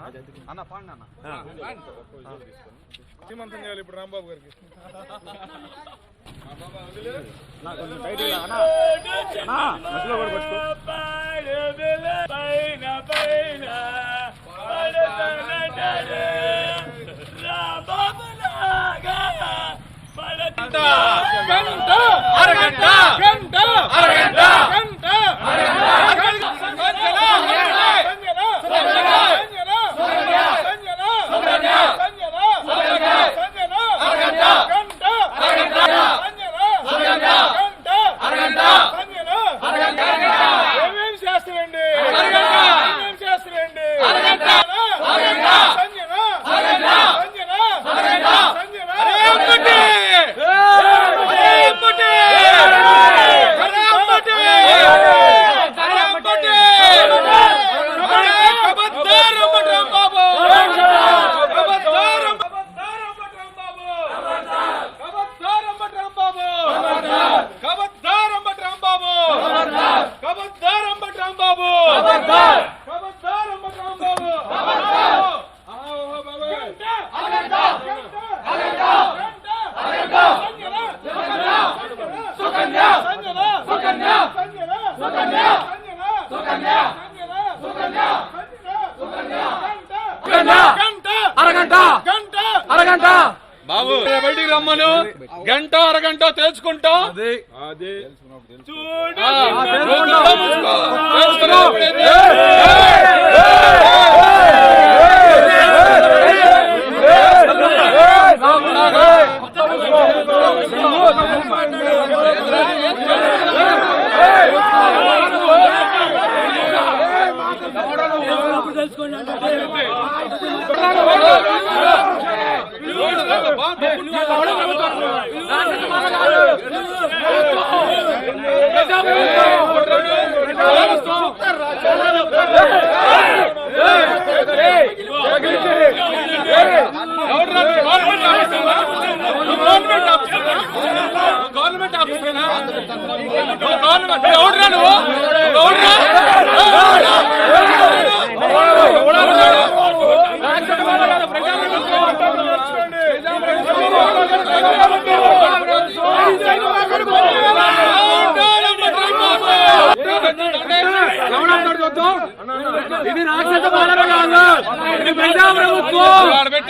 అది అన్న పాండి అన్న శ్రీమంతం చేయాలి ఇప్పుడు రాంబాబు గారికి మధ్యలో కూడా పట్టుకో అరగంట రమ్మను గంట అరగంట తెలుసుకుంటాం అది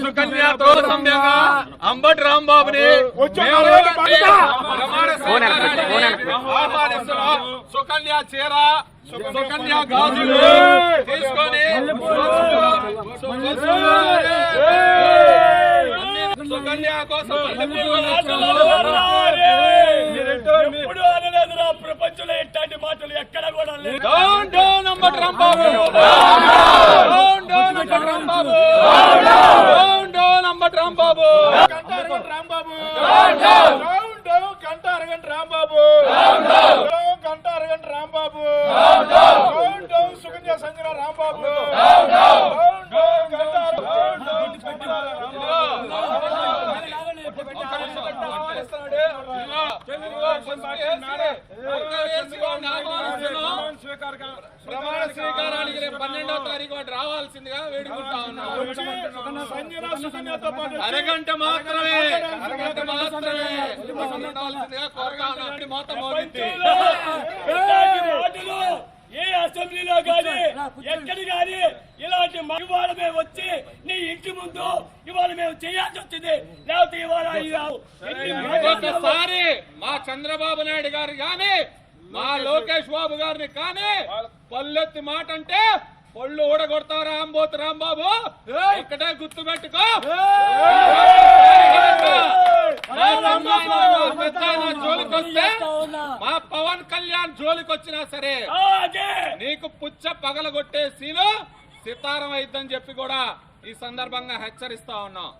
సుకన్యతో సమ్యంగా అంబటి రాంబాబుని. సుకన్య చీర సుకన్య గాజులు తీసుకొని సుకన్య కోసం ప్రపంచంలో ఎట్లాంటి మాటలు ఎక్కడ కూడా లేదు Ambati Rambabu down down Ambati Rambabu down down Ambati Rambabu గంట అరగంట రాంబాబు డౌన్ డౌన్ గంట అరగంట రాంబాబు డౌన్ గంట అరగంట రాంబాబు డౌన్ డౌన్ సుకన్య సంజన రాంబాబు. ప్రమాణ స్వీకారానికి రేపు పన్నెండో తారీఖు వాడు రావాల్సిందిగా వేడుకుంటా ఉన్నాం అరగంట మాత్రమే. అరగంట మాత్రమే. ఉండాల్సిందిగా మోగింది ఇలాంటి మాటలు ఏ అసెంబ్లీలో గాని ఎక్కడ గాని ఇలాంటి ఇవాళ మేము వచ్చి నీ ఇంటి ముందు ఇవాళ మేము చేయాల్సి వచ్చింది. లేకపోతే ఇవాళ మా చంద్రబాబు నాయుడు గారు గాని మా లోకేష్ బాబు. గారిని కానీ పల్లెత్తి మాట అంటే పళ్ళు ఊడగొడతారా రాంబోతు రాంబాబు? ఒక్కటే గుర్తు పెట్టుకో. మా పవన్ కళ్యాణ్ జోలికొచ్చినా సరే నీకు పుచ్చ పగలగొట్టే సీలు సితారం అయిద్దని చెప్పి కూడా ఈ సందర్భంగా హెచ్చరిస్తా ఉన్నాం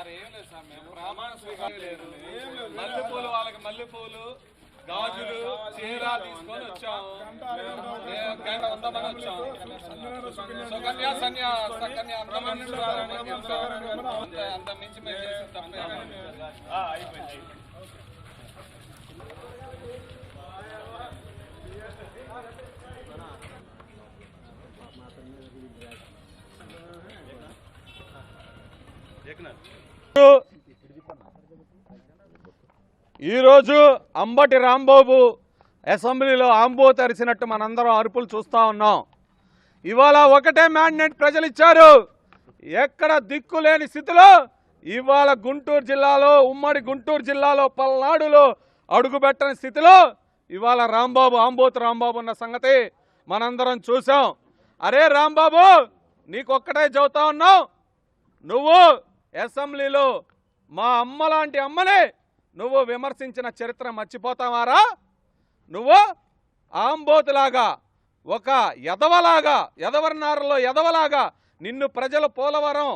సార్ ఏం లేదు సార్ మేము ప్రమాణ స్వీకారం లేదు. మల్లెపూలు వాళ్ళకి మల్లెపూలు గాజులు చీర తీసుకొని వచ్చాము వచ్చాము సుకన్య సన్య సకన్య అంత మించి మేము చేసిన ఈరోజు అంబటి రాంబాబు అసెంబ్లీలో ఆంబో తెరిచినట్టు మనందరం అరుపులు చూస్తా ఉన్నాం. ఇవాళ ఒకటే మ్యాండేట్ ప్రజలు ఇచ్చారు. ఎక్కడ దిక్కు లేని స్థితిలో ఇవాళ గుంటూరు జిల్లాలో ఉమ్మడి గుంటూరు జిల్లాలో పల్నాడులో అడుగుపెట్టని స్థితిలో ఇవాళ రాంబాబు ఆంబోతు రాంబాబు ఉన్న సంగతి మనందరం చూసాం అరే రాంబాబు నీకొక్కటే చదువుతా ఉన్నావు నువ్వు అసెంబ్లీలో మా అమ్మ లాంటి అమ్మనే నువ్వు విమర్శించిన చరిత్ర మర్చిపోతావారా? నువ్వు ఆంబోతులాగా ఒక ఎదవలాగా ఎదవర్నారులో ఎదవలాగా నిన్ను ప్రజలు పోలవరం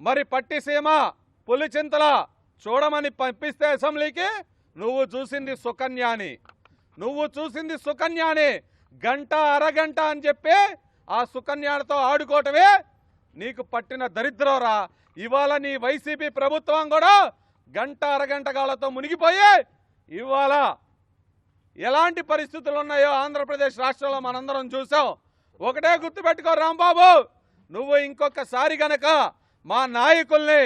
మరి పట్టిసీమ పులిచింతల చూడమని పంపిస్తే అసెంబ్లీకి నువ్వు చూసింది సుకన్యాని. నువ్వు చూసింది సుకన్యాని గంట అరగంట అని చెప్పి ఆ సుకన్యాలతో ఆడుకోవటమే నీకు పట్టిన దరిద్రంరా ఇవాళ నీ వైసీపీ ప్రభుత్వం కూడా గంట అరగంట కాలతో మునిగిపోయి ఇవాళ ఎలాంటి పరిస్థితులు ఉన్నాయో ఆంధ్రప్రదేశ్ రాష్ట్రంలో మనందరం చూసాం. ఒకటే గుర్తుపెట్టుకో రాంబాబు నువ్వు ఇంకొకసారి గనక మా నాయకుల్ని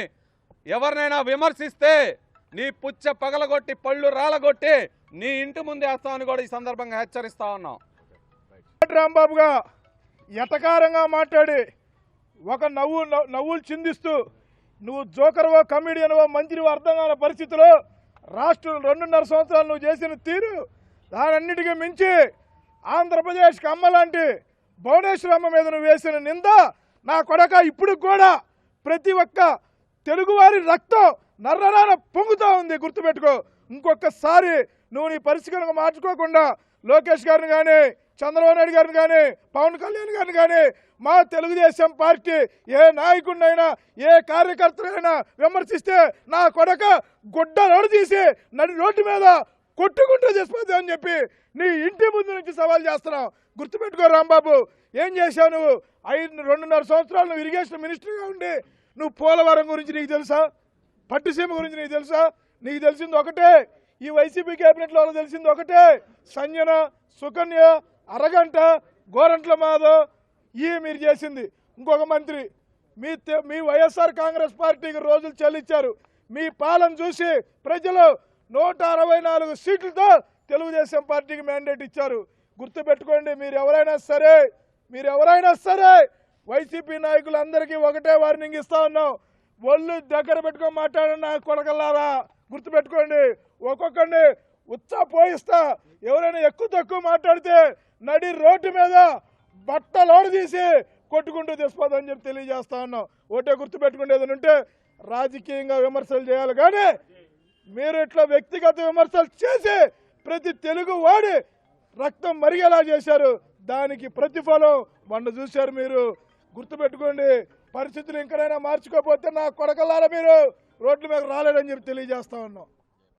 ఎవరినైనా విమర్శిస్తే నీ పుచ్చ పగలగొట్టి పళ్ళు రాలగొట్టి నీ ఇంటి ముందే కూడా ఈ సందర్భంగా హెచ్చరిస్తా ఉన్నాం. రాంబాబుగా ఎటకారంగా మాట్లాడి ఒక నవ్వు నవ్వులు చిందిస్తూ నువ్వు జోకర్వో కమిడియన్వో మంత్రివో అర్థం కాని పరిస్థితిలో రాష్ట్రం రెండున్నర సంవత్సరాలు నువ్వు చేసిన తీరు దానన్నిటికీ మించి ఆంధ్రప్రదేశ్కి అమ్మ లాంటి భువనేశ్వరమ్మ మీద నువ్వు వేసిన నింద నా కొడక ఇప్పుడు కూడా ప్రతి ఒక్క తెలుగువారి రక్తం నర్రనాన పొంగుతూ ఉంది. గుర్తుపెట్టుకో ఇంకొకసారి నువ్వు నీ పరిస్థితులను మార్చుకోకుండా లోకేష్ గారిని కానీ చంద్రబాబు నాయుడు గారిని కానీ పవన్ కళ్యాణ్ గారిని కానీ మా తెలుగుదేశం పార్టీ ఏ నాయకుడినైనా ఏ కార్యకర్తనైనా విమర్శిస్తే నా కొడక గుడ్డ రోడ్డు తీసి నడి రోడ్డు మీద కొట్టుకుంటూ చేసిపోద్ది అని చెప్పి నీ ఇంటి ముందు నుంచి సవాల్ చేస్తున్నావు గుర్తుపెట్టుకో రాంబాబు ఏం చేశావు నువ్వు? ఐదు రెండున్నర సంవత్సరాలు నువ్వు ఇరిగేషన్ మినిస్టర్గా ఉండి నువ్వు పోలవరం గురించి నీకు తెలుసా? పట్టుసీమ గురించి నీకు తెలుసా? నీకు తెలిసింది ఒకటే ఈ వైసీపీ కేబినెట్లో తెలిసింది ఒకటే సంజన సుకన్య అరగంట గోరంట్ల మాధవ్ ఈ మీరు చేసింది? ఇంకొక మంత్రి మీ తె- మీ వైఎస్ఆర్ కాంగ్రెస్ పార్టీకి రోజులు చెల్లించారు. మీ పాలన చూసి ప్రజలు నూట అరవై నాలుగు సీట్లతో తెలుగుదేశం పార్టీకి మ్యాండేట్ ఇచ్చారు. గుర్తుపెట్టుకోండి మీరు ఎవరైనా సరే మీరు ఎవరైనా సరే వైసీపీ నాయకులందరికీ ఒకటే వార్నింగ్ ఇస్తా ఉన్నాం. ఒళ్ళు దగ్గర పెట్టుకొని మాట్లాడండి నా కొడకల్లారా. గుర్తుపెట్టుకోండి ఒక్కొక్కడిని ఉత్సాహ పోయిస్తా. ఎవరైనా ఎక్కువ తక్కువ మాట్లాడితే నడి రోడ్డు మీద బట్టలోడు తీసి కొట్టుకుంటూ తెసిపోదని చెప్పి తెలియజేస్తా ఉన్నాం. ఒకటే గుర్తుపెట్టుకుంటే ఉంటే రాజకీయంగా విమర్శలు చేయాలి కానీ మీరు ఇట్లా వ్యక్తిగత విమర్శలు చేసి ప్రతి తెలుగు వాడి రక్తం మరిగేలా చేశారు. దానికి ప్రతిఫలం మొన్న చూశారు మీరు. గుర్తుపెట్టుకోండి పరిస్థితులు ఇంకనైనా మార్చుకోకపోతే నా కొడకల్లారా మీరు? రోడ్ల మీద రాలేదని చెప్పి తెలియజేస్తా ఉన్నాం.